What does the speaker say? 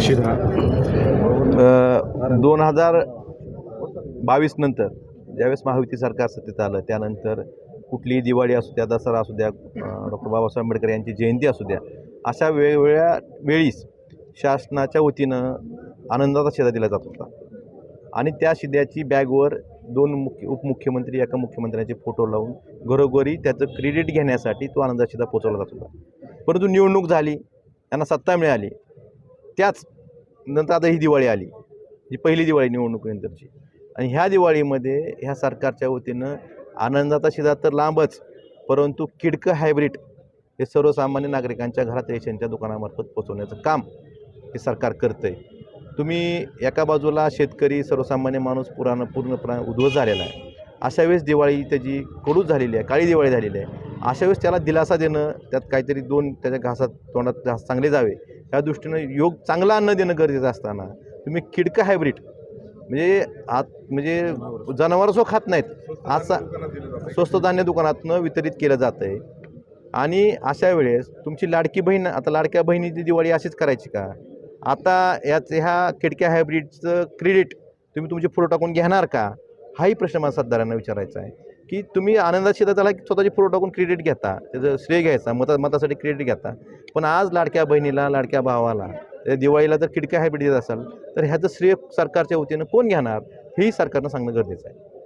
शिधा दोन हजार बावीस नंतर ज्यावेळेस महायुती सरकार सत्तेत आलं त्यानंतर कुठलीही दिवाळी असू द्या दसरा असू द्या डॉक्टर बाबासाहेब आंबेडकर यांची जयंती असू द्या अशा वेगवेगळ्या वेळीस शासनाच्या वतीनं आनंदाचा शिधा दिला जात होता. आणि त्या शिद्याची बॅगवर दोन मुख्य उपमुख्यमंत्री एका मुख्यमंत्र्यांचे फोटो लावून घरोघरी त्याचं क्रेडिट घेण्यासाठी तो आनंदाशिधा पोचवला जात होता. परंतु निवडणूक झाली त्यांना सत्ता मिळाली त्याच नंतर आता ही दिवाळी आली. ही पहिली दिवाळी निवडणुकीनंतरची. आणि ह्या दिवाळीमध्ये ह्या सरकारच्या वतीनं आनंदाचा शिदा तर लांबच परंतु किडकं हायब्रिड हे सर्वसामान्य नागरिकांच्या घरात रेशनच्या दुकानामार्फत पोचवण्याचं काम हे सरकार करतं आहे तुम्ही एका बाजूला शेतकरी सर्वसामान्य माणूस पुराण पूर्णपणे उद्ध्वस्त झालेला आहे. अशा वेळेस दिवाळी त्याची कडूच झालेली आहे काळी दिवाळी झालेली आहे. अशा वेळेस त्याला दिलासा देणं त्यात काहीतरी दोन त्याच्या घासात तोंडात घास चांगले जावे या दृष्टीनं योग चांगला अन्न देणं गरजेचं असताना तुम्ही किडकं हायब्रिड म्हणजे आत म्हणजे जनावरं सो खात नाहीत. असा स्वस्त धान्य दुकानातनं वितरित केलं जातं आहे आणि अशा वेळेस तुमची लाडकी बहीण आता लाडक्या बहिणीची दिवाळी अशीच करायची का? आता याच ह्या खिडक्या हायब्रिडचं क्रेडिट तुम्ही तुमचे फोटो टाकून घेणार का? हाही प्रश्न मला सत्तारांना विचारायचा आहे की तुम्ही आनंदात झाला त्याला स्वतःची फोटो टाकून क्रेडिट घेता त्याचं श्रेय घ्यायचा मता मतासाठी क्रेडिट घेता. पण आज लाडक्या बहिणीला लाडक्या भावाला दिवाळीला जर खिडक्या हायब्रिड देत असाल तर ह्याचं श्रेय सरकारच्या वतीनं कोण घेणार हेही सरकारनं सांगणं गरजेचं आहे.